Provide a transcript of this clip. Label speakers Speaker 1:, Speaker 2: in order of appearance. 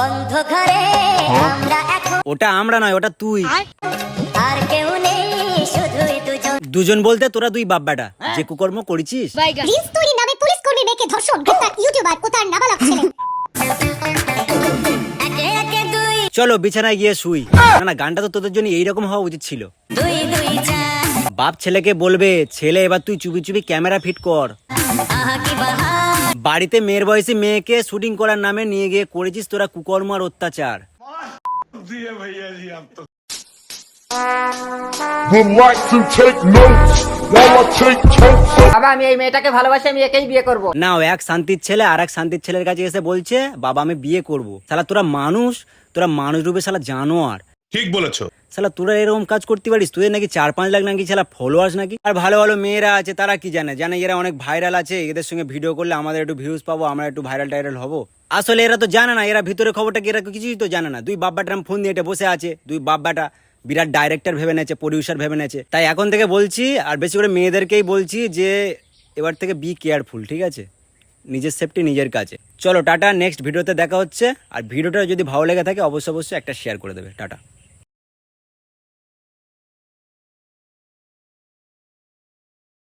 Speaker 1: বন্ধ ঘরে আমরা এখন
Speaker 2: ওটা আমরা নয় ওটা তুই।
Speaker 1: আর? কেউ নেই শুধুই দুজন।
Speaker 2: দুজন বলতে তোরা দুই বাব্বাটা যে কুকর্ম করেছিস।
Speaker 1: রিলস তৈরি নামে পুলিশ কর্মী মেয়েকে ধর্ষণ গ্রেপ্তার ইউটিউবার ও তার নাবালক ছেলে। একে একে দুই।
Speaker 2: চলো বিছানায় গিয়ে শুই। না না গানটা তো তোদের জন্য এইরকম হওয়া উচিত ছিল।
Speaker 1: দুই দুই চার
Speaker 2: বাপ ছেলেকে বলবে ছেলে এবার তুই চুপি চুপি ক্যামেরা ফিট কর।
Speaker 1: আহা কি বাহার।
Speaker 2: বাড়িতে মেয়ের বয়সী মেয়েকে শুটিং করার নামে নিয়ে গিয়ে করেছিস তোরা কুকর্ম আর অত্যাচার
Speaker 3: বাবা আমি এই মেয়েটাকে ভালোবাসি আমি একেই বিয়ে করব।
Speaker 2: না ও এক শান্তির ছেলে আর এক শান্তির ছেলের কাছে এসে বলছে বাবা আমি বিয়ে করব। শালা তোরা মানুষ তোরা মানুষ রূপে শালা জানোয়ার।
Speaker 4: ঠিক বলেছ।
Speaker 2: শালা, তোরা এরকম কাজ করতে পারিস? তুই নাকি চার পাঁচ লাখ নাকি শালা ফলোয়ার্স নাকি? আর ভালো ভালো মেয়েরা আছে, তারা কি জানে? জানে এরা অনেক ভাইরাল আছে, এদের সঙ্গে ভিডিও করলে আমাদের একটু ভিউজ পাবো, আমরা একটু ভাইরাল টাইরাল হব। আসলে এরা তো জানে না, এরা ভিতরে খবরটা এরা কিছুই তো জানে না। দুই বাব্বাটা ফোন দিয়ে বসে আছে, দুই বাব্বাটা বিরাট ডাইরেক্টর ভেবে নেছে প্রডিউসার ভেবে নেছে। তাই এখন থেকে বলছি, আর বেশি করে মেয়েদেরকেই বলছি যে, এবার থেকে বি কেয়ারফুল ঠিক আছে? নিজের সেফটি নিজের কাছে চলো, টাটা নেক্সট ভিডিওতে দেখা হচ্ছে। আর ভিডিওটা যদি ভালো লেগে থাকে, অবশ্যই অবশ্যই একটা শেয়ার করে দেবে। টাটা।